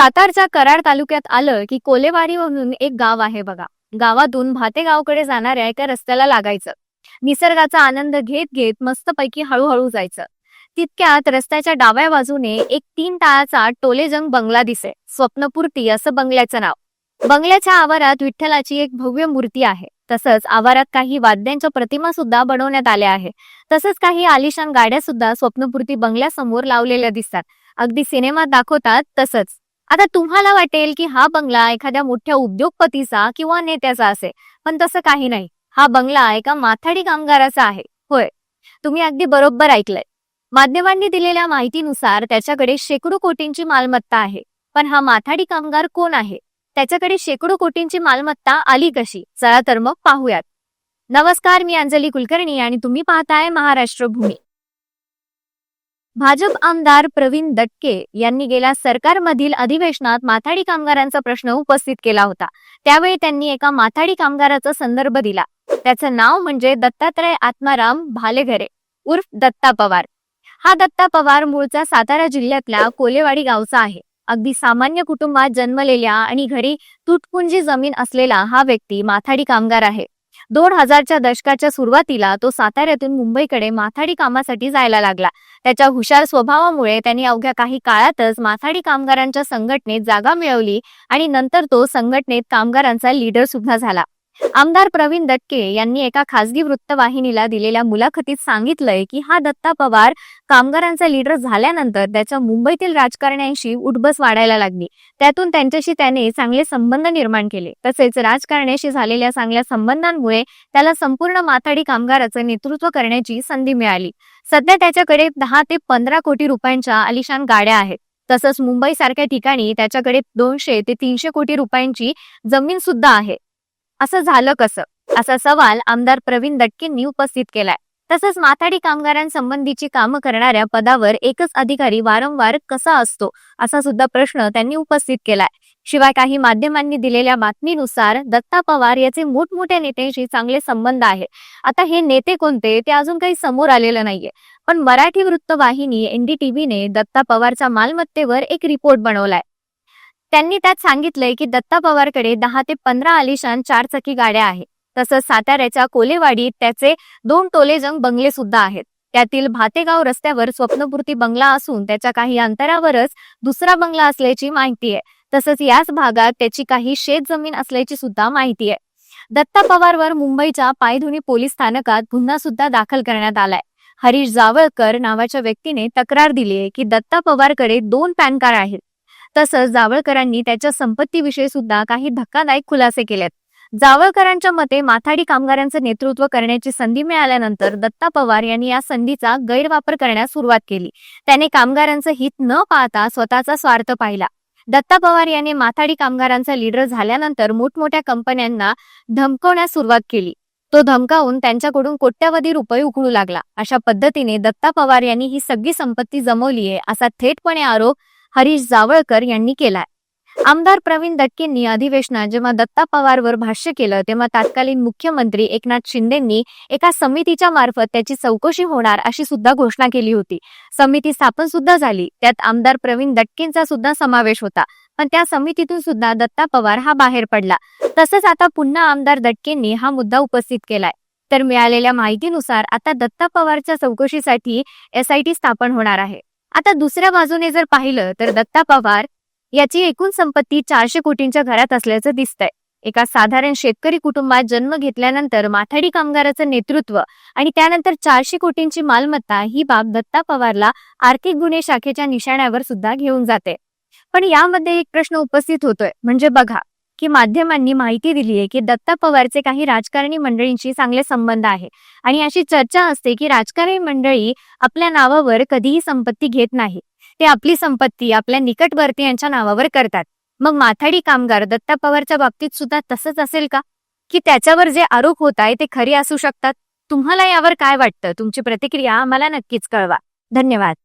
सातारच्या कराड तालुक्यात आलं की कोलेवाडी म्हणून एक गाव आहे बघा. गावातून भातेगावकडे जाणाऱ्या एका रस्त्याला लागायचं. निसर्गाचा आनंद घेत घेत मस्तपैकी हळूहळू जायचं. तितक्यात रस्त्याच्या डाव्या बाजूने एक तीन ताळाचा टोलेजंग बंगला दिसे स्वप्नपूर्ती असं बंगल्याचं नाव. बंगल्याच्या आवारात विठ्ठलाची एक भव्य मूर्ती आहे. तसंच आवारात काही वाद्यांच्या प्रतिमा सुद्धा बनवण्यात आल्या आहे तसंच काही आलिशान गाड्या सुद्धा स्वप्नपूर्ती बंगल्यासमोर लावलेल्या दिसतात. अगदी सिनेमात दाखवतात तसंच. आता तुम्हाला वाटेल की हा बंगला एखाद्या मोठ्या उद्योगपतीचा किंवा नेत्याचा असेल पण तसं काही नाही. हा बंगला एका माथाडी कामगाराचा आहे. होय. तुम्ही अगदी बरोबर ऐकलंय. माध्यमांनी दिलेल्या माहितीनुसार त्याच्याकडे शेकडो कोटींची मालमत्ता आहे. पण हा माथाडी कामगार कोण आहे? त्याच्याकडे शेकडो कोटींची मालमत्ता आली कशी? चला तर मग पाहूयात. नमस्कार मी अंजली कुलकर्णी आणि तुम्ही पाहताय महाराष्ट्र भूमी. भाजप आमदार प्रवीण दटके यांनी गेल्या सरकारमधील अधिवेशनात माथाडी कामगारांचा प्रश्न उपस्थित केला होता. त्यावेळी त्यांनी एका माथाडी कामगाराचा संदर्भ दिला. त्याचं नाव म्हणजे दत्तात्रय आत्माराम भालेघरे उर्फ दत्ता पवार. हा दत्ता पवार मूळचा सातारा जिल्ह्यातल्या कोलेवाडी गावचा आहे. अगदी सामान्य कुटुंबात जन्मलेल्या आणि घरी तुटपुंजी जमीन असलेला हा व्यक्ती माथाडी कामगार आहे. दोन हजारच्या दशकाच्या सुरुवातीला तो साताऱ्यातून मुंबईकडे माथाडी कामासाठी जायला लागला. त्याच्या हुशार स्वभावामुळे त्यांनी अवघ्या काही काळातच माथाडी कामगारांच्या संघटनेत जागा मिळवली आणि नंतर तो संघटनेत कामगारांचा लीडर सुद्धा झाला. आमदार प्रवीण दटके यांनी एका खासगी वृत्तवाहिनीला दिलेल्या मुलाखतीत सांगितलंय की हा दत्ता पवार कामगारांचा लीडर झाल्यानंतर त्याच्या मुंबईतील राजकारण्यांशी उठबस वाढायला लागली. त्यातून त्यांच्याशी त्याने चांगले संबंध निर्माण केले. तसेच राजकारण्याशी झालेल्या चांगल्या संबंधांमुळे त्याला संपूर्ण माथाडी कामगाराचं नेतृत्व करण्याची संधी मिळाली. सध्या त्याच्याकडे दहा ते पंधरा कोटी रुपयांच्या आलिशान गाड्या आहेत. तसंच मुंबई सारख्या ठिकाणी त्याच्याकडे दोनशे ते तीनशे कोटी रुपयांची जमीन सुद्धा आहे. असं झालं कसं? असा सवाल आमदार प्रवीण दटकेंनी उपस्थित केलाय. तसंच माथाडी कामगारांसंबंधीची कामं करणाऱ्या पदावर एकच अधिकारी वारंवार कसा असतो असा सुद्धा प्रश्न त्यांनी उपस्थित केलाय. शिवाय काही माध्यमांनी दिलेल्या बातमीनुसार दत्ता पवार याचे मोठमोठ्या नेत्यांशी चांगले संबंध आहे आता हे नेते कोणते ते अजून काही समोर आलेलं नाहीये. पण मराठी वृत्तवाहिनी एनडीटीव्हीने दत्ता पवारच्या मालमत्तेवर एक रिपोर्ट बनवलाय. त्यांनी त्यात सांगितलंय की दत्ता पवारकडे दहा ते पंधरा आलिशान चारचाकी गाड्या आहेत. तसंच साताऱ्याच्या कोलेवाडीत त्याचे दोन टोलेजंग बंगले सुद्धा आहेत. त्यातील भातेगाव रस्त्यावर स्वप्नपूर्ती बंगला असून त्याच्या काही अंतरावरच दुसरा बंगला असल्याची माहिती आहे. तसंच याच भागात त्याची काही शेत जमीन असल्याची सुद्धा माहिती आहे. दत्ता पवारवर मुंबईच्या पायधुनी पोलीस स्थानकात गुन्हा सुद्धा दाखल करण्यात आलाय. हरीश जावळकर नावाच्या व्यक्तीने तक्रार दिली आहे की दत्ता पवारकडे दोन पॅन कार्ड आहेत. तसंच जावळकरांनी त्याच्या संपत्तीविषयी सुद्धा काही धक्कादायक खुलासे केलेत. जावळकरांच्या मते माथाडी कामगारांचं नेतृत्व करण्याची संधी मिळाल्यानंतर दत्ता पवार यांनी या संधीचा गैरवापर करण्यास सुरुवात केली. त्याने कामगारांचं हित न पाहता स्वतःचा स्वार्थ पाहिला. दत्ता पवार यांनी माथाडी कामगारांचा लीडर झाल्यानंतर मोठमोठ्या कंपन्यांना धमकवण्यास सुरुवात केली. तो धमकावून त्यांच्याकडून कोट्यावधी रुपये उकळू लागला. अशा पद्धतीने दत्ता पवार यांनी ही सगळी संपत्ती जमवली आहे असा थेटपणे आरोप हरीश जावळकर यांनी केलाय. आमदार प्रवीण दटकेंनी अधिवेशनात जेव्हा दत्ता पवारवर भाष्य केलं तेव्हा तत्कालीन मुख्यमंत्री एकनाथ शिंदेंनी एका समितीच्या मार्फत त्याची चौकशी होणार अशी सुद्धा घोषणा केली होती. समिती स्थापन सुद्धा झाली. त्यात आमदार प्रवीण दटकेंचा सुद्धा समावेश होता. पण त्या समितीतून सुद्धा दत्ता पवार हा बाहेर पडला. तसंच आता पुन्हा आमदार दटकेंनी हा मुद्दा उपस्थित केलाय. तर मिळालेल्या माहितीनुसार आता दत्ता पवारच्या चौकशीसाठी एसआयटी स्थापन होणार आहे. आता दुसऱ्या बाजूने जर पाहिलं तर दत्ता पवार याची एकूण संपत्ती चारशे कोटींच्या घरात असल्याचं दिसतंय. एका साधारण शेतकरी कुटुंबात जन्म घेतल्यानंतर माथाडी कामगाराचं नेतृत्व आणि त्यानंतर चारशे कोटींची मालमत्ता ही बाब दत्ता पवारला आर्थिक गुन्हे शाखेच्या निशाण्यावर सुद्धा घेऊन जाते. पण यामध्ये एक प्रश्न उपस्थित होतोय. म्हणजे बघा की माध्यमांनी माहिती दिली आहे की दत्ता पवारचे काही राजकारणी मंडळींशी चांगले संबंध आहे. आणि अशी चर्चा असते की राजकारणी मंडळी आपल्या नावावर कधीही संपत्ती घेत नाही. ते आपली संपत्ती आपल्या निकटवर्तीयांच्या नावावर करतात. मग माथाडी कामगार दत्ता पवारच्या बाबतीत सुद्धा तसंच असेल का? की त्याच्यावर जे आरोप होत आहे ते खरे असू शकतात? तुम्हाला यावर काय वाटतं? तुमची प्रतिक्रिया आम्हाला नक्कीच कळवा. धन्यवाद.